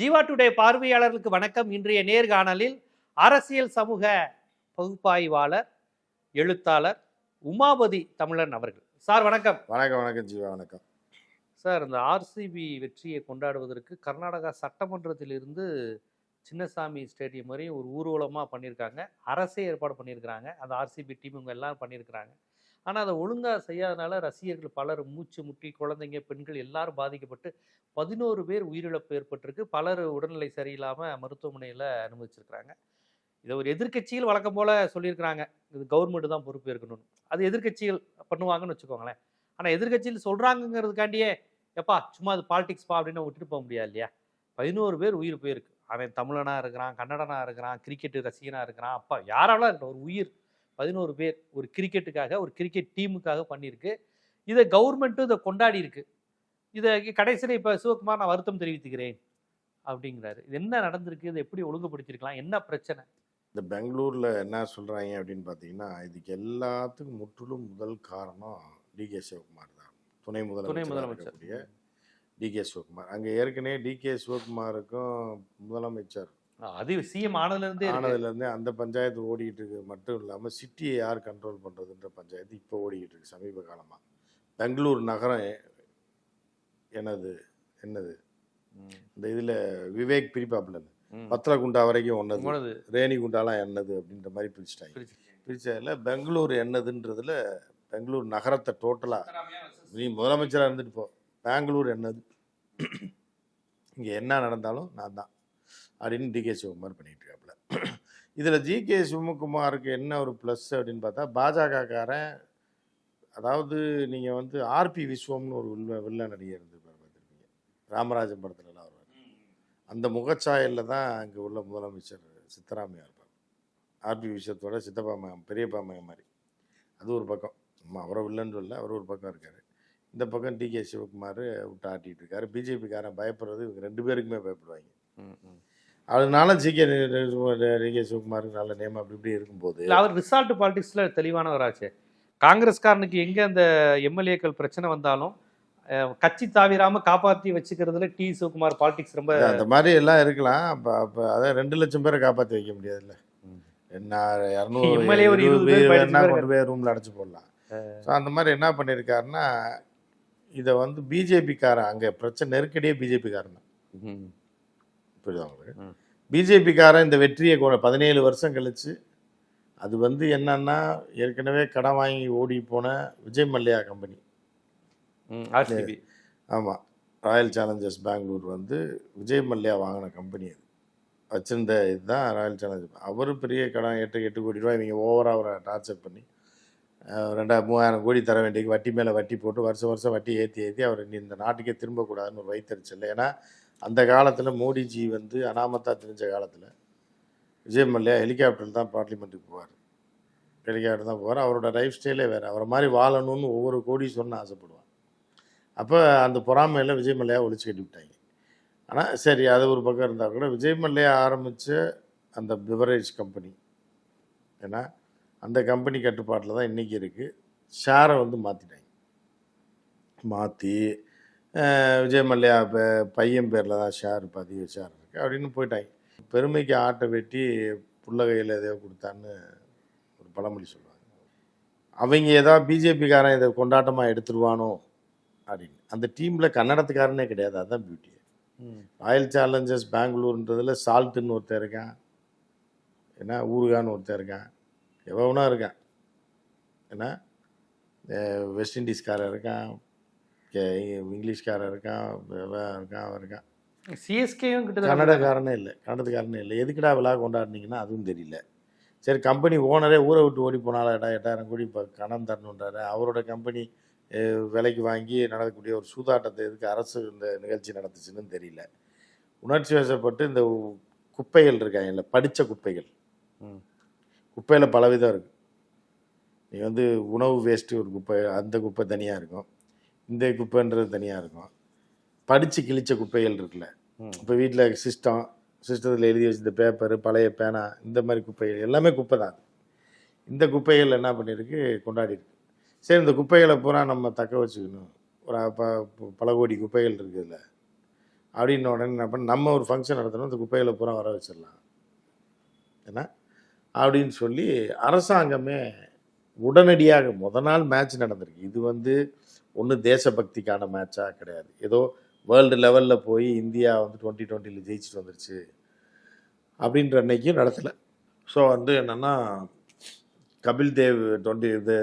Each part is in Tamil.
ஜீவா டுடே பார்வையாளர்களுக்கு வணக்கம். இன்றைய நேர்காணலில் அரசியல் சமூக பகுப்பாய்வாளர் எழுத்தாளர் உமாபதி தமிழன் அவர்கள். சார் வணக்கம். வணக்கம் வணக்கம் ஜீவா வணக்கம். சார் இந்த ஆர்சிபி வெற்றியை கொண்டாடுவதற்கு கர்நாடகா சட்டமன்றத்திலிருந்து சின்னசாமி ஸ்டேடியம் வரையும் ஒரு ஊர்வலமாக பண்ணியிருக்காங்க. அரசே ஏற்பாடு பண்ணியிருக்கிறாங்க. அந்த ஆர்சிபி டீம் இவங்க எல்லாம் பண்ணியிருக்கிறாங்க. ஆனால் அதை ஒழுங்காக செய்யாதனால ரசிகர்கள் பலர் மூச்சு முட்டி குழந்தைங்க பெண்கள் எல்லாரும் பாதிக்கப்பட்டு பதினோரு பேர் உயிரிழப்பு ஏற்பட்டிருக்கு. பலர் உடல்நிலை சரியில்லாமல் மருத்துவமனையில் அனுமதிச்சிருக்கிறாங்க. இதை ஒரு எதிர்க்கட்சிகள் வழக்கம் போல் சொல்லியிருக்கிறாங்க. இது கவர்மெண்ட் தான் பொறுப்பு இருக்கணும்னு அது எதிர்க்கட்சிகள் பண்ணுவாங்கன்னு வச்சுக்கோங்களேன். ஆனால் எதிர்க்கட்சியில் சொல்கிறாங்கங்கிறதுக்காண்டியே எப்பா சும்மா அது பாலிடிக்ஸ்பா அப்படின்னு விட்டுட்டு போக முடியாது இல்லையா? பதினோரு பேர் உயிர் போயிருக்கு. அவன் தமிழனாக இருக்கிறான் கன்னடனாக இருக்கிறான் கிரிக்கெட்டு ரசிகனாக இருக்கிறான். அப்பா யாராலும் இருக்கட்டும் ஒரு உயிர். பதினோரு பேர் ஒரு கிரிக்கெட்டுக்காக ஒரு கிரிக்கெட் டீமுக்காக பண்ணியிருக்கு. இதை கவர்மெண்ட்டும் இதை கொண்டாடி இருக்கு இதை கடைசியில் இப்போ சிவகுமார் நான் வருத்தம் தெரிவித்துக்கிறேன் அப்படிங்கிறாரு. இது என்ன நடந்திருக்கு? இதை எப்படி ஒழுங்குபடுத்திருக்கலாம் என்ன பிரச்சனை? இந்த பெங்களூரில் என்ன சொல்கிறாங்க அப்படின்னு பார்த்தீங்கன்னா இதுக்கு எல்லாத்துக்கும் முற்றிலும் முதல் காரணம் டிகே சிவகுமார் தான். துணை துணை முதலமைச்சர் டிகே சிவகுமார். அங்கே ஏற்கனவே டிகே சிவகுமாருக்கும் முதலமைச்சர் அது சிஎம் ஆனதுலேருந்தே. ஆனதுலேருந்தே அந்த பஞ்சாயத்து ஓடிக்கிட்டு இருக்கு மட்டும் இல்லாமல் சிட்டியை யார் கண்ட்ரோல் பண்ணுறதுன்ற பஞ்சாயத்து இப்போ ஓடிக்கிட்டு இருக்கு சமீப காலமாக பெங்களூர் நகரம் எ- என்னது இந்த இதில் விவேக் பிரிப்பாப்புல ம். பத்திரகுண்டா வரைக்கும் ஒன்னது ரேணிகுண்டாலாம் என்னது அப்படின்ற மாதிரி பிரிச்சுட்டாங்க. பிரிச்சு. பிரிச்சதில் பெங்களூர் என்னதுன்றதுல பெங்களூர் நகரத்தை டோட்டலாக நீ முதலமைச்சராக இருந்துட்டு போ. பெங்களூர் என்னது? இங்கே என்ன நடந்தாலும் நான் தான். அப்படின்னு டிகே சிவகுமார் பண்ணிகிட்டு இருக்காப்புல இதில் ஜிகே சிவகுமாருக்கு என்ன ஒரு ப்ளஸ் அப்படின்னு பார்த்தா பாஜகக்காரன் அதாவது நீங்கள் வந்து ஆர்பி விஸ்வம்னு ஒரு வில்ல வில்ல நடிகர் இருந்திருப்பார் பார்த்துருப்பீங்க. ராமராஜன் படத்துலலாம் வருவார். அந்த முகச்சாயலில் தான் அங்கே உள்ள முதலமைச்சர் சித்தராமையா இருப்பார். ஆர்பி விஸ்வத்தோட சித்தப்பா மகன் பெரியப்பா மகன் மாதிரி. அது ஒரு பக்கம். நம்ம அவரை வில்லன்னு சொல்ல அவர் ஒரு பக்கம் இருக்கார். இந்த பக்கம் டிகே சிவகுமார் விட்டு ஆட்டிகிட்டு இருக்காரு. பிஜேபிக்காரன் பயப்படுறது இவங்க ரெண்டு பேருக்குமே பயப்படுவாங்க. அதனால ஜிகே டிகே சிவகுமாருக்கு நல்ல நேம் அப்படி இப்படி இருக்கும்போது. அவர் ரிசால்ட் பாலிடிக்ஸ்ல தெளிவானவராச்சே. காங்கிரஸ்காரனுக்கு எங்க அந்த எம்எல்ஏக்கள் பிரச்சனை வந்தாலும் கட்சி தாவிராம காப்பாத்தி வச்சுக்கிறதுல டி சிவகுமார் பாலிடிக்ஸ் ரொம்ப அந்த மாதிரி எல்லாம் இருக்கலாம். அப்போ அப்போ அதான் ரெண்டு லட்சம் பேரை காப்பாற்றி வைக்க முடியாதுல்ல. என்ன இரநூறு ஒரு இருபது பேர், பேர் கொண்டு போய் ரூமில் அடைச்சு போடலாம். ஸோ அந்த மாதிரி என்ன பண்ணியிருக்காருன்னா இதை வந்து பிஜேபிக்காரன் அங்கே பிரச்சனை நெருக்கடியே பிஜேபிக்காரன் தான். புரியுதா உங்களுக்கு. பிஜேபிக்காரன் இந்த வெற்றியை பதினேழு வருஷம் கழிச்சு அது வந்து என்னன்னா ஏற்கனவே கடன் வாங்கி ஓடி போன விஜய் மல்லையா கம்பெனி. RCB. ஆமாம் ராயல் சேலஞ்சர்ஸ் பெங்களூர் வந்து விஜய் மல்லையா வாங்கின கம்பெனி அது. வச்சிருந்த இதுதான் ராயல் சேலஞ்சர் அவர் பெரிய கடன் எட்டு எட்டு கோடி ரூபாய் இவங்க ஓவராக அவரை டார்ச்சர் பண்ணி அஹ், ரெண்டா மூவாயிரம் கோடி தர வேண்டிய வட்டி மேலே வட்டி போட்டு வருஷம் வருஷம் வட்டி ஏற்றி ஏற்றி அவர் இந்த நாட்டுக்கே திரும்பக்கூடாதுன்னு ஒரு வைத்தறிச்சல் ஏன்னா அந்த காலத்தில் மோடிஜி வந்து அனாமத்தாக தெரிஞ்ச காலத்தில் விஜய் மல்லையா ஹெலிகாப்டர் தான் பார்லிமெண்ட்டுக்கு போவார். ஹெலிகாப்டர் தான் போவார். அவரோட லைஃப் ஸ்டைலே வேறு. அவரை மாதிரி வாழணும்னு ஒவ்வொரு கோடி சொன்ன ஆசைப்படுவார் அப்போ அந்த பொறாமையில் விஜய் மல்லையா ஒழிச்சு கட்டி விட்டாங்க. ஆனால் சரி அது ஒரு பக்கம் இருந்தால் கூட விஜய் மல்லையா ஆரம்பித்த அந்த பிவரேஜ் கம்பெனி ஏன்னா அந்த கம்பெனி கட்டுப்பாட்டில் தான் இன்றைக்கி இருக்குது ஷேரை வந்து மாற்றிட்டாங்க மாற்றி விஜய் மல்லையா இப்போ பையன் பேரில் தான் ஷேர் பதிவு ஷேர் இருக்குது அப்படின்னு போயிட்டாங்க பெருமைக்கு ஆட்டை வெட்டி புள்ளகையில் எதையோ கொடுத்தான்னு ஒரு பழமொழி சொல்லுவாங்க. அவங்க ஏதாவது பிஜேபிக்காரன் இதை கொண்டாட்டமாக எடுத்துருவானோ அப்படின்னு. அந்த டீமில் கன்னடத்துக்காரனே கிடையாது. அதுதான் பியூட்டி. ராயல் சேலஞ்சர்ஸ் பெங்களூர்ன்றதுல சால்ட்டுன்னு ஒருத்தன் இருக்கான். ஏன்னா ஊருகான்னு ஒருத்தன் இருக்கான். எவனா இருக்கான். ஏன்னா வெஸ்ட் இண்டீஸ்காரன் இருக்கான். கே- இங்கிலீஷ்காரன் இருக்கான் இருக்கான் இருக்கான். சிஎஸ்கேயும் கிட்டத்தட்ட கன்னடக்காரனே இல்லை கன்னடக்காரனே இல்லை. எதுக்குடா விழா கொண்டாடினீங்கன்னா அதுவும் தெரியல. சரி கம்பெனி ஓனரே ஊரை விட்டு ஓடி போனாலடா எட்டாயிரம் கோடி இப்போ கடன் தரணுன்றாரு. அவரோட கம்பெனி விலைக்கு வாங்கி நடக்கக்கூடிய ஒரு சூதாட்டத்தை எதுக்கு அரசு இந்த நிகழ்ச்சி நடத்துச்சுன்னு தெரியல. உணர்ச்சி வசப்பட்டு இந்த குப்பைகள் இருக்காங்கல்ல படித்த குப்பைகள். ம். குப்பையில் பலவிதம் இருக்குது நீ வந்து உணவு வேஸ்ட்டு ஒரு குப்பை அந்த குப்பை தனியாக இருக்கும். இந்த குப்பைன்றது தனியாக இருக்கும். படித்து கிழிச்ச குப்பைகள் இருக்குல்ல. இப்போ வீட்டில் சிஸ்டம் சிஸ்டத்தில் எழுதி வச்சிருந்த பேப்பரு பழைய பேனா இந்த மாதிரி குப்பைகள் எல்லாமே குப்பை தான். இந்த குப்பைகள் என்ன பண்ணியிருக்கு? கொண்டாடி இருக்கு சரி இந்த குப்பைகளை பூரா நம்ம தக்க வச்சுக்கணும். ஒரு ப பல கோடி குப்பைகள் இருக்குதுல்ல. அப்படின்னு உடனே என்ன பண்ண நம்ம ஒரு ஃபங்க்ஷன் நடத்தணும் இந்த குப்பைகளை பூரா வர வச்சிடலாம். ஏன்னா அப்படின்னு சொல்லி அரசாங்கமே உடனடியாக முத நாள் மேட்ச் நடந்திருக்கு. இது வந்து ஒன்றும் தேசபக்திக்கான மேட்சாக கிடையாது. ஏதோ வேர்ல்டு லெவலில் போய் இந்தியா வந்து டுவெண்ட்டி டுவெண்ட்டியில் ஜெயிச்சுட்டு வந்துருச்சு. அப்படின்ற அன்னைக்கும் நடத்தலை. ஸோ வந்து என்னென்னா கபில் தேவ் டுவெண்ட்டி இது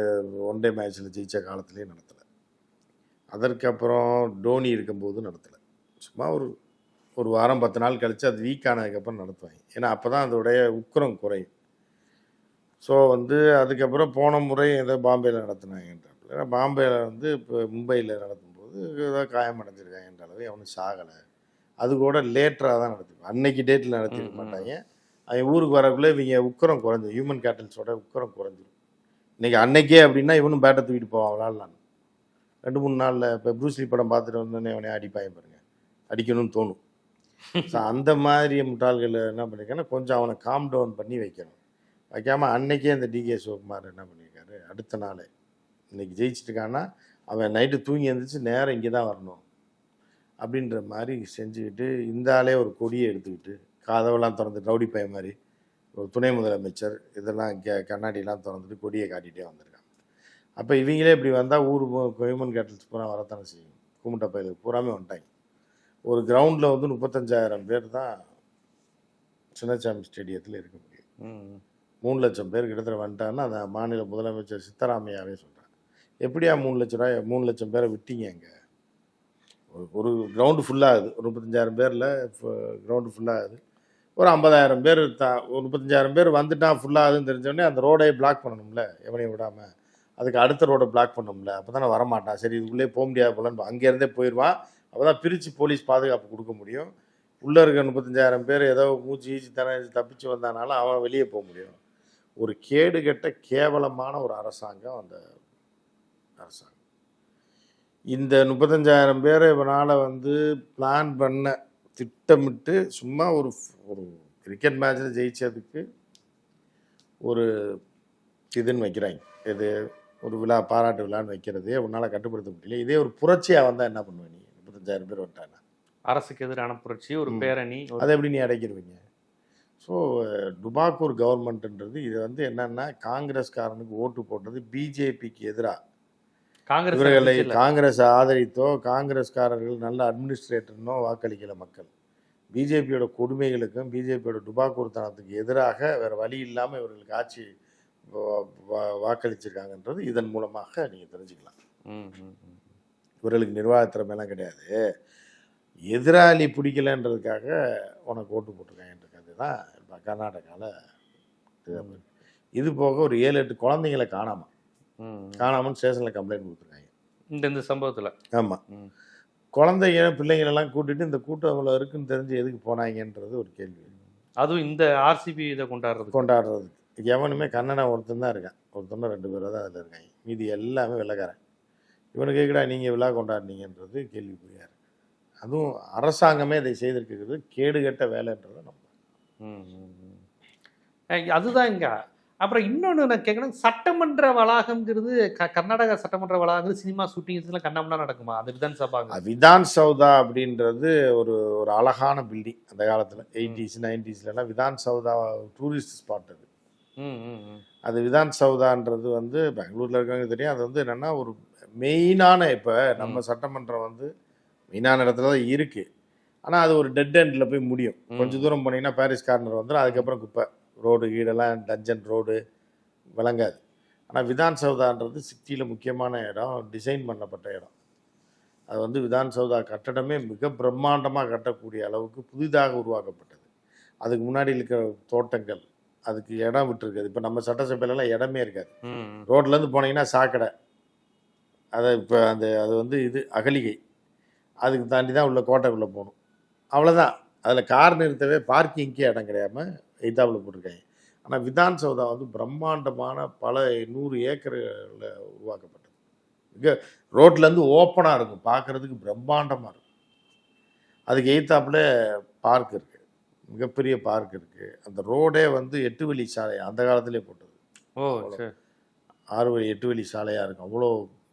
ஒன் டே மேட்ச்சில் ஜெயித்த காலத்துலேயும் நடத்தலை. அதற்கப்புறம் டோனி இருக்கும்போது நடத்தலை. சும்மா ஒரு ஒரு வாரம் பத்து நாள் கழித்து அது வீக் ஆனதுக்கப்புறம் நடத்துவாங்க. ஏன்னா அப்போ தான் அதோடைய உக்கிரம் குறையும். ஸோ வந்து அதுக்கப்புறம் போன முறை ஏதோ பாம்பேயில் நடத்தினாங்கன்றாப்புல. பாம்பேயில் வந்து இப்போ மும்பையில் நடத்தும்போது ஏதோ காயம் அடைஞ்சிருக்காங்கன்ற அளவு எவனும் சாகலை. அது கூட லேட்டராக தான் நடத்திருப்பாங்க. அன்னைக்கு டேட்டில் நடத்திருக்க. மாட்டாங்க. அவன் ஊருக்கு வரக்குள்ளே இவங்க உக்கரம் குறைஞ்சிரும். ஹியூமன் கேட்டல்ஸோட உக்கரம் குறைஞ்சிரும். இன்னைக்கு அன்னைக்கே அப்படின்னா இவனும் பேட்டை தூக்கிட்டு போவான் விளாட்லான்னு ரெண்டு மூணு நாளில் இப்போ ப்ரூஸ்லி படம் பார்த்துட்டு வந்தோடனே அவனே அடிப்பாங்க பாருங்க. அடிக்கணும்னு தோணும். ஸோ அந்த மாதிரி முட்டாள்கள் என்ன பண்ணிருக்காங்கன்னா கொஞ்சம் அவனை காம் டவுன் பண்ணி வைக்கணும். வைக்காமல் அன்னைக்கே அந்த டிகே சிவகுமார் என்ன பண்ணியிருக்காரு? அடுத்த நாளே. இன்னைக்கு ஜெயிச்சிட்டுருக்கான்னா அவன் நைட்டு தூங்கி எழுந்திரிச்சு நேரம் இங்கே தான் வரணும். அப்படின்ற மாதிரி செஞ்சுக்கிட்டு இந்த ஆளே ஒரு கொடியை எடுத்துக்கிட்டு காதவெல்லாம் திறந்து ரவுடி பைய மாதிரி ஒரு துணை முதலமைச்சர் இதெல்லாம் கே கண்ணாடிலாம் திறந்துட்டு கொடியை காட்டிகிட்டே வந்திருக்காங்க அப்போ இவங்களே இப்படி வந்தால் ஊர் ஹியூமன் கேட்டல்ஸ் பூரா வரத்தானே செய்யும். கும்பிட்ட பயிலுக்கு பூராமே வந்துட்டாங்க. ஒரு கிரவுண்டில் வந்து முப்பத்தஞ்சாயிரம் பேர் தான் சின்னசாமி ஸ்டேடியத்தில் இருக்க முடியும். மூணு லட்சம் பேர் கிட்டத்தட்ட வந்துட்டான்னு அந்த மாநில முதலமைச்சர் சித்தராமையாவே சொல்கிறாங்க எப்படியா மூணு லட்ச ரூபாய் மூணு லட்சம் பேரை விட்டீங்க அங்கே? ஒரு ஒரு கிரவுண்டு ஃபுல்லாகுது ஒரு முப்பத்தஞ்சாயிரம் பேரில் கிரவுண்டு ஃபுல்லாகுது ஒரு ஐம்பதாயிரம் பேர் தா ஒரு முப்பத்தஞ்சாயிரம் பேர் வந்துட்டா ஃபுல்லாகுதுன்னு தெரிஞ்சோடனே அந்த ரோடையே பிளாக் பண்ணணும்ல எவனையும் விடாமல் அதுக்கு அடுத்த ரோடை பிளாக் பண்ணணும்ல. அப்போ தானே வரமாட்டான் சரி இதுக்குள்ளே போக முடியாது போலன்னு அங்கேருந்தே போயிடுவான் அப்போ தான் பிரித்து போலீஸ் பாதுகாப்பு கொடுக்க முடியும். உள்ளே இருக்க முப்பத்தஞ்சாயிரம் பேர் ஏதோ மூச்சு ஈச்சு தன தப்பிச்சு வந்தானாலும் அவன் வெளியே போக முடியும். ஒரு கேடு கெட்ட கேவலமான ஒரு அரசாங்கம் அந்த அரசாங்கம். இந்த முப்பத்தஞ்சாயிரம் பேரை இவனால் வந்து பிளான் பண்ண திட்டமிட்டு சும்மா ஒரு ஒரு கிரிக்கெட் மேட்ச்சில் ஜெயிச்சதுக்கு ஒரு இதுன்னு வைக்கிறாங்க. இது ஒரு விழா பாராட்டு விழான்னு வைக்கிறதே உன்னால் கட்டுப்படுத்த முடியல. இதே ஒரு புரட்சியாக வந்தால் என்ன பண்ணுவ நீ? முப்பத்தஞ்சாயிரம் பேர் வந்துட்டாங்க அரசுக்கு எதிரான புரட்சி ஒரு. பேரணி அதை எப்படி நீ அடைக்கிருவீங்க ஸோ டுபாக்கூர் கவர்மெண்ட்ன்றது இது வந்து என்னன்னா காங்கிரஸ்காரனுக்கு ஓட்டு போட்டது பிஜேபிக்கு எதிராக காங்கிரஸ் இவர்களை. காங்கிரஸ் ஆதரித்தோ காங்கிரஸ்காரர்கள் நல்ல அட்மினிஸ்ட்ரேட்டர்னோ வாக்களிக்கல மக்கள் பிஜேபியோட கொடுமைகளுக்கும் பிஜேபியோட டுபாக்கூர்த்தனத்துக்கு எதிராக வேற வழி இல்லாமல் இவர்களுக்கு ஆட்சி வாக்களிச்சிருக்காங்கன்றது இதன் மூலமாக நீங்கள் தெரிஞ்சுக்கலாம். இவர்களுக்கு நிர்வாக திறமையெல்லாம் கிடையாது எதிராளி பிடிக்கலன்றதுக்காக உனக்கு ஓட்டு போட்டிருக்காங்கன்றது தான் இப்போ கர்நாடகாவில் இது போக ஒரு ஏழு எட்டு குழந்தைங்களை காணாம ம். காணாமன்னு ஸ்டேஷனில் கம்ப்ளைண்ட் கொடுத்துருக்காங்க. இந்த இந்த சம்பவத்துல? ஆமாம். குழந்தைங்க பிள்ளைங்களெல்லாம் கூட்டிட்டு இந்த கூட்டம் அவ்வளோ இருக்குன்னு தெரிஞ்சு எதுக்கு போனாங்கன்றது ஒரு கேள்வி. அதுவும் இந்த ஆர்சிபி இதை கொண்டாடுறது கொண்டாடுறதுக்கு. எவனுமே கண்ணனை ஒருத்தன் தான் இருக்கான். ஒருத்தன் ரெண்டு பேர் தான் அதில் இருக்காங்க. மீதி எல்லாமே வெள்ளைக்காரன் இவனு கேட்குடா நீங்கள் விழா கொண்டாடினீங்கன்றது கேள்விக்குறியா இருக்கு அதுவும் அரசாங்கமே இதை செய்திருக்கிறது. கேடுகட்ட வேலைன்றதை நம்ம அதுதான் இங்க. அப்புறம் இன்னொன்று நான் கேட்கணும் சட்டமன்ற வளாகம்ங்கிறது க- கர்நாடகா சட்டமன்ற வளாகங்கிறது சினிமா ஷூட்டிங்ஸ்லாம் கண்ணாமனா நடக்குமா? அது விதான் சபாங்க. விதான் சௌதா அப்படின்றது ஒரு ஒரு அழகான பில்டிங் அந்த காலத்தில். எயிட்டிஸ் நைன்டிஸ்லலாம் விதான் சௌதா டூரிஸ்ட் ஸ்பாட் அது. அது விதான் சௌதான்றது வந்து பெங்களூரில் இருக்கவங்க தெரியும். அது வந்து என்னென்னா ஒரு மெயினான இப்போ நம்ம சட்டமன்றம் வந்து மெயினான இடத்துல தான் இருக்குது ஆனால் அது ஒரு டெட் எண்டில் போய் முடியும். கொஞ்சம் தூரம் போனீங்கன்னா பாரிஸ் கார்னர் வந்துடும் அதுக்கப்புறம் குப்பை. ரோடு கீடெல்லாம் டஞ்சன் ரோடு விளங்காது. ஆனால் விதான் சௌதான்றது சிட்டியில் முக்கியமான இடம். டிசைன் பண்ணப்பட்ட இடம். அது வந்து விதான் சௌதா கட்டடமே மிக பிரம்மாண்டமாக கட்டக்கூடிய அளவுக்கு புதிதாக உருவாக்கப்பட்டது. அதுக்கு முன்னாடி இருக்கிற தோட்டங்கள் அதுக்கு இடம் விட்டுருக்குது. இப்போ நம்ம சட்டசபையிலலாம் இடமே இருக்காது. ரோட்லேருந்து போனீங்கன்னா சாக்கடை. அதை இப்போ அந்த அது வந்து இது அகலிகை. அதுக்கு தாண்டி தான் உள்ள கோட்டைக்குள்ளே போகணும். அவ்வளோதான் அதில் கார் நிறுத்தவே பார்க்கிங்க்கே இடம் கிடையாமல் எய்தாவில் போட்டிருக்காங்க. ஆனால் விதான் சௌதா வந்து பிரம்மாண்டமான பல நூறு ஏக்கரில் உருவாக்கப்பட்டது. மிக ரோட்லேருந்து ஓப்பனாக இருக்கும். பார்க்குறதுக்கு பிரம்மாண்டமாக இருக்கும். அதுக்கு எய்த்தாப்புல பார்க் இருக்குது மிகப்பெரிய பார்க் இருக்குது அந்த ரோடே வந்து எட்டு வழி சாலை. அந்த காலத்திலே போட்டது. ஓ ஆறு வழி எட்டு வழி சாலையாக இருக்கும். அவ்வளோ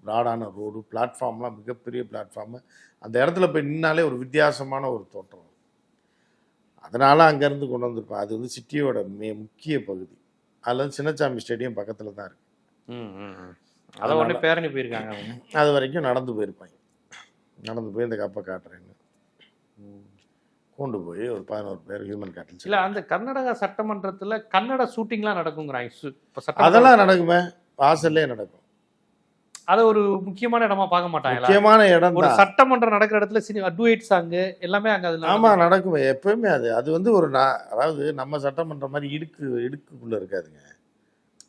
ப்ராடான ரோடு பிளாட்ஃபார்ம்லாம் மிகப்பெரிய பிளாட்ஃபார்மு அந்த இடத்துல போய் நின்னாலே ஒரு வித்தியாசமான ஒரு தோற்றம். அதனால அங்கேருந்து கொண்டு வந்திருப்போம் அது வந்து சிட்டியோட மே முக்கிய பகுதி. அதில் வந்து சின்னசாமி ஸ்டேடியம் பக்கத்தில் தான் இருக்குது. அதை உடனே பேரணி போயிருக்காங்க அது வரைக்கும் நடந்து போயிருப்பாங்க. நடந்து போய் இந்த கப்பை காட்டுறேன்னு. கொண்டு போய் ஒரு பதினோரு பேர் ஹியூமன் இல்ல கேட்டல் அந்த கர்நாடகா சட்டமன்றத்துல கன்னட ஷூட்டிங்லாம் நடக்குங்கிறாங்க. அதெல்லாம் நடக்குமே. வாசல்லே நடக்கும். அத ஒரு முக்கியமான இடமா பார்க்க மாட்டாங்களா? முக்கியமான இடம் ஒரு சட்டமன்றம் நடக்கிற இடத்துல சினி டுவேட் சாங் எல்லாமே அங்க அதுல ஆமா நடக்கும். எப்பவுமே அது. அது வந்து ஒரு நா- அதாவது நம்ம சட்டமன்ற மாதிரி இடுக்கு இடுக்குக்குள்ள இருக்காதுங்க.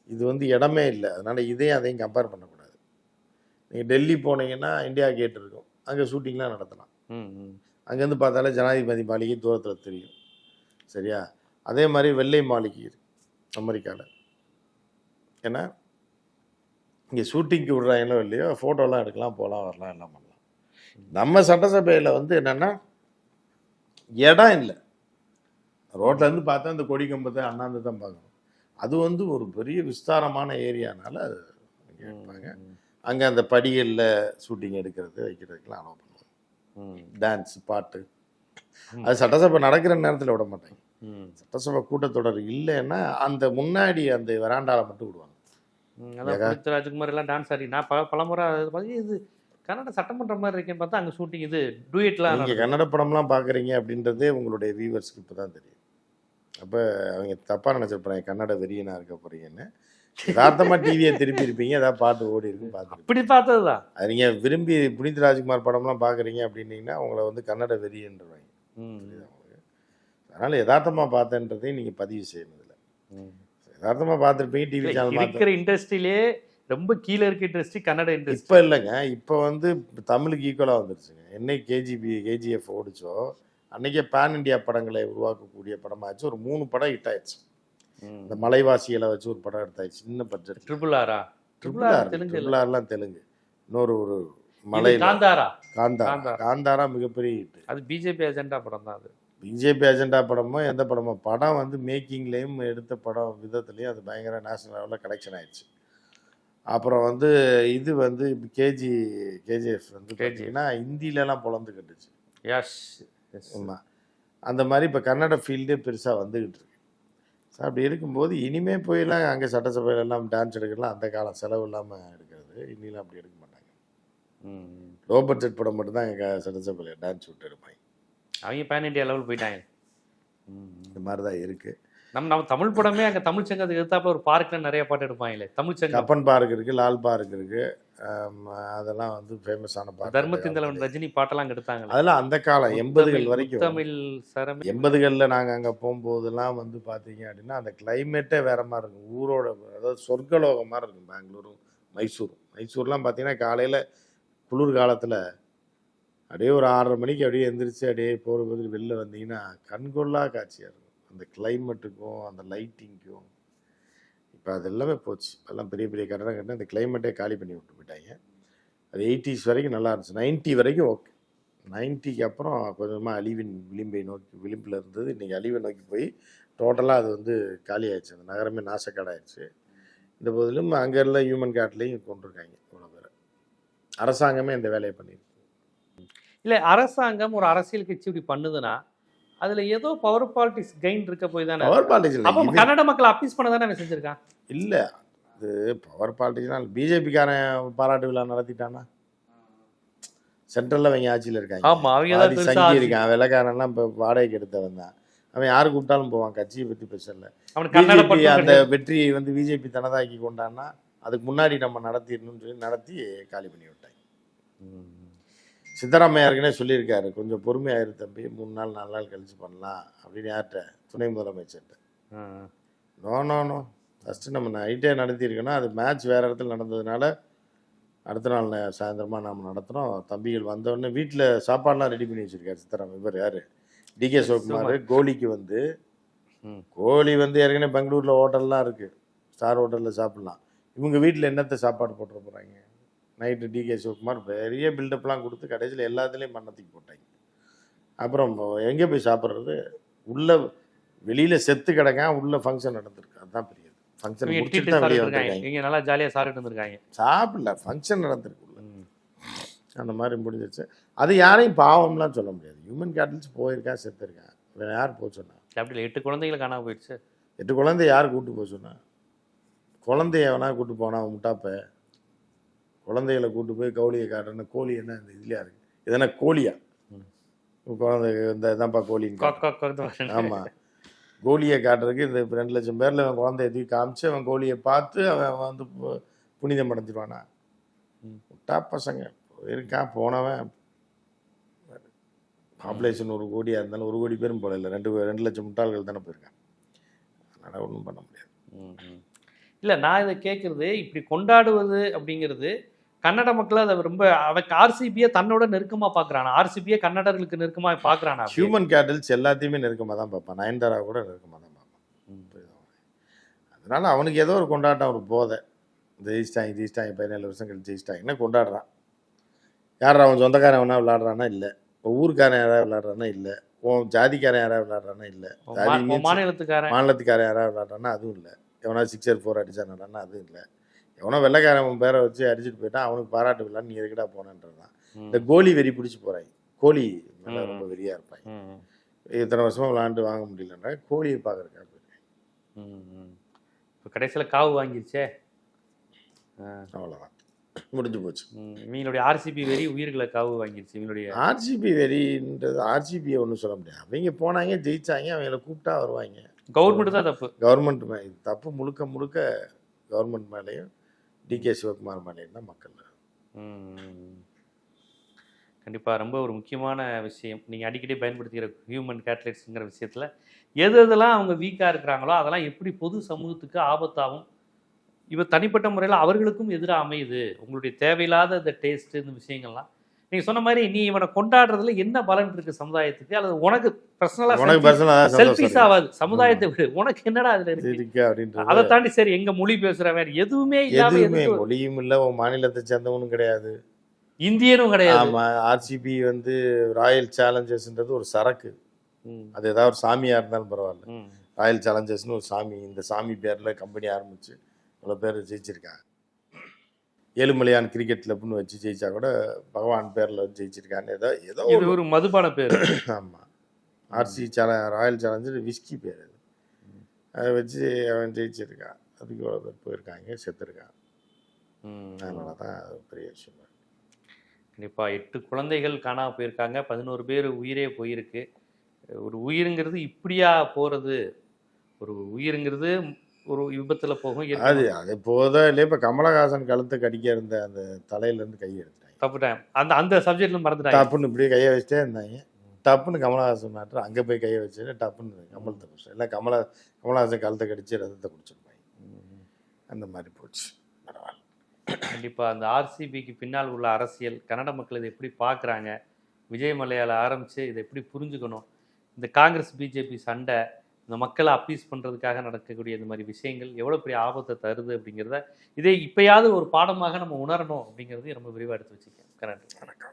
இது வந்து இடமே இல்லை. அதனால இதையும் அதையும் கம்பேர் பண்ணக்கூடாது. நீங்க டெல்லி போனீங்கன்னா இந்தியா கேட் இருக்கும். அங்க ஷூட்டிங்லாம் நடத்தலாம். அங்கேருந்து பார்த்தாலே ஜனாதிபதி மாளிகை தூரத்தில் தெரியும். சரியா? அதே மாதிரி வெள்ளை மாளிகை இருக்கு அமெரிக்காவில் ஏன்னா இங்கே ஷூட்டிங்க்கு விடுறாங்களோ இல்லையோ ஃபோட்டோலாம் எடுக்கலாம் போகலாம் வரலாம் எல்லாம் பண்ணலாம். நம்ம சட்டசபையில் வந்து என்னென்னா இடம் இல்லை. ரோட்லேருந்து பார்த்தா இந்த கொடி கம்பத்தை அண்ணாந்து தான் பார்க்கணும். அது வந்து ஒரு பெரிய விஸ்தாரமான ஏரியானால அது எடுப்பாங்க அங்கே அந்த படிகளில் ஷூட்டிங் எடுக்கிறது வைக்கிறதுக்கெல்லாம் அலோவ் பண்ணுவாங்க. ம், டான்ஸ் பாட்டு. அது சட்டசபை நடக்கிற நேரத்தில் விட மாட்டாங்க. சட்டசபை கூட்டத்தொடர் இல்லைன்னா அந்த முன்னாடி அந்த வராண்டால மட்டும் விடுவாங்க. அதான் ராஜ்குமார் எல்லாம் டான்ஸ் ஆடி நான் பல பலமுறை பார்த்து இது கன்னட சட்டமன்றம் மாதிரி இருக்கேன்னு பார்த்தா அங்க ஷூட்டிங் இது டூயட்லாம் நீங்கள் கன்னட படம்லாம் பார்க்குறீங்க அப்படின்றதே உங்களுடைய வியூவர்ஸ்க்கு இப்போ தான் தெரியும். அப்போ அவங்க தப்பாக நினச்சிருப்பாங்க கன்னட வெறியனா இருக்க போறீங்கன்னு. யதார்த்தமாக டிவியை திருப்பி இருப்பீங்க ஏதாவது பாட்டு ஓடி இருக்கு பார்த்துருப்பீங்க அப்படி பார்த்ததுதான். அது நீங்கள் விரும்பி புனித் ராஜ்குமார் படம்லாம் பார்க்குறீங்க அப்படின்னீங்கன்னா உங்களை வந்து கன்னட வெறியன்றவாங்க. அதனால் யதார்த்தமாக பார்த்தேன்றதையும் நீங்கள் பதிவு செய்யணும் இதில். ம். யதார்த்தமாக பார்த்துருப்பீங்க டிவி சேனல் இருக்கிற இண்டஸ்ட்ரியிலே ரொம்ப கீழே இருக்க இண்டஸ்ட்ரி கன்னட இண்டஸ்ட்ரி இப்போ இல்லைங்க இப்போ வந்து தமிழுக்கு ஈக்குவலாக வந்துருச்சுங்க. என்னைக்கு கேஜிபி கேஜிஎஃப் ஓடிச்சோ அன்னைக்கே பேன் இண்டியா படங்களை உருவாக்கக்கூடிய படமாச்சு ஒரு மூணு படம் ஹிட் ஆயிடுச்சு. இந்த மலைவாசிகளை வச்சு ஒரு படம் எடுத்தாச்சு சின்ன பட்ஜெட் ட்ரிபிள் ஆரா ட்ரிபிள் ஆர் தெலுங்கு ட்ரிபிள் ஆர்லாம் தெலுங்கு. இன்னொரு ஒரு மலையில். காந்தாரா? காந்தாரா காந்தாரா. மிகப்பெரிய ஹிட் அது பிஜேபி அஜெண்டா படம் தான் அது. பிஜேபி அஜெண்டா படமோ எந்த படமோ படம் வந்து மேக்கிங்லேயும் எடுத்த படம் விதத்துலேயும் அது பயங்கர நேஷனல் லெவலில் கலெக்ஷன் ஆயிடுச்சு. அப்புறம் வந்து இது வந்து கேஜி கேஜிஎஃப் வந்து. பார்த்தீங்கன்னா ஹிந்திலலாம் பொழந்து கட்டுச்சு. யாஷ் ஆமாம் அந்த மாதிரி இப்போ கன்னட ஃபீல்டே பெருசாக வந்துக்கிட்டு இருக்கு. ஸோ அப்படி இருக்கும்போது இனிமே போயெல்லாம் அங்கே சட்டசபையில எல்லாம் டான்ஸ் எடுக்கலாம் அந்த காலம் செலவு இல்லாமல் எடுக்கிறது. இனிலாம் அப்படி எடுக்க மாட்டாங்க. லோ பட்ஜெட் படம் மட்டும்தான் எங்கள் சட்டசபையில் டான்ஸ் விட்டு எடுப்பாங்க அவங்க பேன் இண்டியா லெவல் போயிட்டாங்க. ம். இந்த மாதிரி தான் இருக்குது நம்ம நம்ம தமிழ் படமே அங்க தமிழ் சங்கத்துக்கு எதிர்த்தாப்புல ஒரு பார்க்ல நிறைய பாட்டு எடுப்பாங்களே தமிழ் சங்கம் கப்பன் பார்க் இருக்குது லால் பார்க் இருக்குது அதெல்லாம் வந்து ஃபேமஸான பார்க் தர்மத்தின் ரஜினி பாட்டெல்லாம் அங்க எடுத்தாங்களே. அதெல்லாம் அந்த காலம் எண்பதுகள் வரைக்கும். தமிழ் சரமே எண்பதுகளில் நாங்கள் அங்கே போகும்போதெல்லாம் வந்து பார்த்தீங்க அப்படின்னா அந்த கிளைமேட்டே வேற மாதிரி இருக்கும். ஊரோட அதாவது சொர்க்கலோகம் மாதிரி இருக்கும் பெங்களூரும் மைசூரும். மைசூர்லாம் பார்த்தீங்கன்னா காலையில் குளிர் காலத்தில் அப்படியே ஒரு ஆறரை மணிக்கு அப்படியே எந்திரிச்சு அப்படியே போகிற போது வெளில வந்தீங்கன்னா கண்கொள்ளா காட்சியாக இருக்கும். அந்த கிளைமேட்டுக்கும் அந்த லைட்டிங்க்கும் இப்போ அது எல்லாமே போச்சு. எல்லாம் பெரிய பெரிய கட்டடம் கட்டினா அந்த கிளைமேட்டே காலி பண்ணி விட்டு போயிட்டாங்க. அது எயிட்டிஸ் வரைக்கும் நல்லா இருந்துச்சு. நைன்ட்டி வரைக்கும் ஓகே. நைன்ட்டிக்கு அப்புறம் கொஞ்சமாக அழிவின் விளிம்பை நோக்கி விளிம்பில் இருந்தது. இன்றைக்கி அழிவை நோக்கி போய் டோட்டலாக அது வந்து காலி ஆயிடுச்சு அந்த நகரமே நாசக்காடாயிடுச்சு. இந்த போதிலும் அங்கே உள்ள ஹியூமன் கார்ட்லேயும் கொண்டிருக்காங்க இவ்வளோ பேர். அரசாங்கமே இந்த வேலையை பண்ணியிருக்கு. இல்ல அரசாங்கம் ஒரு அரசியல் கட்சி இப்படி பண்ணுதுன்னா அதுல ஏதோ பவர் பாலிட்டிக்ஸ் கெயின் இருக்க போய் தானே பவர் பாலிட்டிக்ஸ் அப்ப கன்னட மக்களை அப்பீஸ் பண்ண தானே செஞ்சிருக்கான்? இல்லை அது பவர் பாலிட்டிக்ஸ்னால் பிஜேபிக்காரன் பாராட்டு விழா நடத்திட்டானா சென்ட்ரலில் அவங்க ஆட்சியில் இருக்காங்க. ஆமா அவங்க சங்கி இருக்கான் வெள்ளக்காரன்லாம் இப்போ வாடகைக்கு எடுத்தவன் தான். அவன் யாரு கூப்பிட்டாலும் போவான் கட்சியை பற்றி பேசல பிஜேபி அந்த. வெற்றியை வந்து பிஜேபி தனதாக்கி கொண்டான்னா அதுக்கு முன்னாடி நம்ம நடத்திடணும்னு சொல்லி நடத்தி காலி பண்ணி விட்டாங்க. ம். சித்தராமையா ஏற்கனவே சொல்லியிருக்காரு கொஞ்சம் பொறுமையாக இரு தம்பி மூணு நாள் நாலு நாள் கழிச்சு பண்ணலாம் அப்படின்னு யார்கிட்ட? துணை முதலமைச்சர்கிட்ட. No no no. ஃபஸ்ட்டு நம்ம நைட்டே நடத்தியிருக்கோன்னா அது மேட்ச் வேறு இடத்துல நடந்ததுனால அடுத்த நாள் நே- சாயந்தரமா நாம் நடத்துகிறோம் தம்பிகள் வந்தோடனே வீட்டில் சாப்பாடுலாம் ரெடி பண்ணி வச்சிருக்காரு சித்தராம். இவர் யார்? டிகே சிவகுமார் கோலிக்கு வந்து. கோலி வந்து ஏற்கனவே பெங்களூரில் ஹோட்டல்லாம் இருக்குது ஸ்டார் ஹோட்டலில் சாப்பிட்லாம். இவங்க வீட்டில் என்னத்தை சாப்பாடு போட்டுற போகிறாங்க நைட்டு டிகே சிவகுமார் பெரிய பில்டப்லாம் கொடுத்து கடைசியில் எல்லாத்துலேயும் மண்ணத்துக்கு போட்டாங்க. அப்புறம் எங்கே போய் சாப்பிட்றது? உள்ள வெளியில் செத்து கிடங்க உள்ள ஃபங்க்ஷன் நடந்திருக்கு. அதுதான் பெரியது. ஃபங்க்ஷன் முடிச்சுட்டு தான் வெளியே வந்திருக்காங்க. நல்லா ஜாலியா சாப்பிட்டு இருந்திருக்காங்க சாப்பிடல. ஃபங்க்ஷன் நடந்திருக்கு அந்த மாதிரி முடிஞ்சிருச்சு. அது யாரையும் பாவம்லாம் சொல்ல முடியாது. ஹியூமன் கேட்டல்ஸ் போயிருக்கான் செத்துருக்கான் வேறு யார் போக சொன்னா? அப்படி எட்டு குழந்தைகளை காணாம போயிடுச்சு. எட்டு குழந்தை யார் கூட்டு போக சொன்னா? குழந்தைய எவனா கூட்டு போனா முட்டாப்ப? குழந்தைகளை கூட்டு போய் கவுளியை காட்டுறேன்னு கோழி என்ன இந்த இதுலையா இருக்கு? இதென்ன கோழியா. குழந்தை இந்த இதான்ப்பா கோழின்னு கொக் கொக் கொக்னு ஆமா. கோழியை காட்டுறதுக்கு இந்த ரெண்டு லட்சம் பேர்ல அவன் குழந்தைய தூக்கி காமிச்சு அவன் கோழியை பார்த்து அவன் வந்து புனிதம் அடைஞ்சிருவானா? ம். முட்டா பசங்க. இருக்கான் போனவன். பாப்புலேஷன் ஒரு கோடியா இருந்தாலும் ஒரு கோடி பேரும் போல இல்லை. ரெண்டு ரெண்டு லட்சம் முட்டாள்கள் தானே போயிருக்கான் அதனால ஒன்றும் பண்ண முடியாது. இல்ல நான் இதை கேட்கறது இப்படி கொண்டாடுவது அப்படிங்கிறது கன்னட மக்கள் அதை ரொம்ப அவன் ஆர்சிபியை தன்னோட நெருக்கமா பாக்குறானா? ஆர்சிபியை கன்னடர்களுக்கு நெருக்கமா பாக்குறானா? அப்படி? ஹியூமன் கேட்டல்ஸ் எல்லாத்தையுமே நெருக்கமாக தான் பார்ப்பான். நயன்தாரா கூட நெருக்கமாக தான் பார்ப்பான்? அதனால அவனுக்கு ஏதோ ஒரு கொண்டாட்டம் ஒரு போதை. ஜெயிச்சிட்டாங்க ஜெயிச்சிட்டாங்க பதினேழு வருஷம் கழிச்சு ஜெயிச்சிட்டாங்கன்னா கொண்டாடுறான்? யார் அவன் சொந்தக்காரன் வேணா விளாடுறானா இல்லை. ஊருக்காரன் யாராவது விளாடுறானா இல்லை. உன் ஜாதிக்காரன் யாராவது விளாடுறானா இல்லை. மாநிலத்துக்காரன். மாநிலத்துக்காரன் யாராவது விளாடுறானா அதுவும் இல்லை. எவனா சிக்ஸர் ஃபோர் அடிச்சானா அதுவும் இல்லை. எவனோ வெள்ளைக்காரன் பேரை வச்சு அடிச்சுட்டு போயிட்டான் அவனுக்கு பாராட்டு விழான்னு நீ எதுக்கடா போனன்றதான் இந்த கோலி வெறி பிடிச்சி போறாங்க கோழி ம். ரொம்ப வெறியா இருப்பாங்க இத்தனை வருஷமா விளாண்டு வாங்க முடியலன்ற கோழியை பார்க்கறக்கா போயிருக்கேன். இப்ப கடைசியில காவு வாங்கிருச்சே? அவ்வளோதான் முடிஞ்சு போச்சு. ம். இவங்களுடைய ஆர்சிபி வெறி உயிர்களை காவு வாங்கிருச்சு இவங்களுடைய ஆர்சிபி வெறின்றது ஆர்சிபியை ஒன்றும் சொல்ல முடியாது. அவங்க போனாங்க ஜெயிச்சாங்க அவங்கள கூப்பிட்டா வருவாங்க. கவர்மெண்ட் தான் தப்பு. கவர்மெண்ட் தப்பு முழுக்க முழுக்க கவர்மெண்ட் மேலேயும் டிகே சிவகுமார் மேலேயும் மக்கள் கண்டிப்பாக ரொம்ப ஒரு முக்கியமான விஷயம். நீங்கள் அடிக்கடி பயன்படுத்திக்கிற ஹியூமன் கேட்லெட்ஸுங்கிற விஷயத்தில் எது எதெல்லாம் அவங்க வீக்காக இருக்கிறாங்களோ அதெல்லாம் எப்படி பொது சமூகத்துக்கு ஆபத்தாகவும் இவ தனிப்பட்ட முறையில் அவர்களுக்கும் எதிராக அமையுது. உங்களுடைய தேவையில்லாத இந்த டேஸ்ட்டு இந்த விஷயங்கள்லாம் நீங்க சொன்ன மாதிரி நீ இவனை கொண்டாடுறதுல என்ன பலன் இருக்கு சமுதாயத்துக்கு? அல்லது உனக்கு உனக்கு பர்சனலா பர்சனலாக செல்ஃபிஸ் ஆகாது சமுதாயத்தை விடு. உனக்கு என்னடா அதுல இருக்கு? அப்படின்றது அதை தாண்டி சரி எங்க மொழி பேசுறவன் எதுவுமே எதுவுமே மொழியும் இல்லை உன் மாநிலத்தை சேர்ந்தவனும் கிடையாது. இந்தியனும் கிடையாது. ஆமா ஆர்சிபி வந்து ராயல் சேலஞ்சர்ஸ்ன்றது ஒரு சரக்கு. அது ஏதாவது ஒரு சாமியா இருந்தாலும் பரவாயில்ல. ராயல் சேலஞ்சர்ஸ்னு ஒரு சாமி இந்த சாமி பேர்ல கம்பெனி ஆரம்பிச்சு இவ்வளோ பேர் ஜெயிச்சிருக்காங்க. ஏழுமலையான் கிரிக்கெட் கிளப்னு வச்சு ஜெயிச்சா கூட பகவான் பேர்ல வச்சு ஜெயிச்சிருக்காங்க ஏதோ ஏதோ இது ஒரு மதுபான பேர். ஆமா. ஆர்சி சேல ராயல் சேலஞ்சர் விஸ்கி பேர் அது. அதை வச்சு அவன் ஜெயிச்சிருக்கான். அதுக்கு இவ்வளோ பேர் போயிருக்காங்க செத்துருக்கான். அதனால தான் பெரிய விஷயம் கண்டிப்பா எட்டு குழந்தைகள் காணாம போயிருக்காங்க. பதினோரு பேர் உயிரே போயிருக்கு. ஒரு உயிருங்கிறது இப்படியா போறது? ஒரு உயிருங்கிறது ஒரு விபத்துல போகும் அது அது போதா இல்லையா? இப்போ கமலஹாசன் கழுத்தை கடிக்க இருந்த அந்த தலையில இருந்து கையை எடுத்தாங்க தப்புட்டேன் அந்த அந்த சப்ஜெக்ட்ல மறந்துட்டாங்க. டப்புன்னு இப்படியே கையை வச்சுட்டே இருந்தாங்க. டப்புன்னு கமலஹாசன் மேட்ரு அங்கே போய் கையை வச்சு டப்புன்னு கமல் தப்பு இல்லை கமல கமலஹாசன் கழுத்தை கடிச்சு ரத்தத்தை குடிச்சிருப்பாங்க. அந்த மாதிரி போச்சு. பரவாயில்ல. கண்டிப்பா அந்த ஆர்சிபிக்கு பின்னால் உள்ள அரசியல் கன்னட மக்கள் இதை எப்படி பார்க்குறாங்க விஜய் மலையாள ஆரம்பிச்சு இதை எப்படி புரிஞ்சுக்கணும்? இந்த காங்கிரஸ் பிஜேபி சண்டை இந்த மக்களை அப்பீஸ் பண்ணுறதுக்காக நடக்கக்கூடிய இந்த மாதிரி விஷயங்கள் எவ்வளோ பெரிய ஆபத்தை தருது அப்படிங்கிறத இதை இப்போயாவது ஒரு பாடமாக நம்ம உணரணும் அப்படிங்கிறது ரொம்ப விரிவாக எடுத்து வச்சுக்கேன் கரெக்ட் வணக்கம்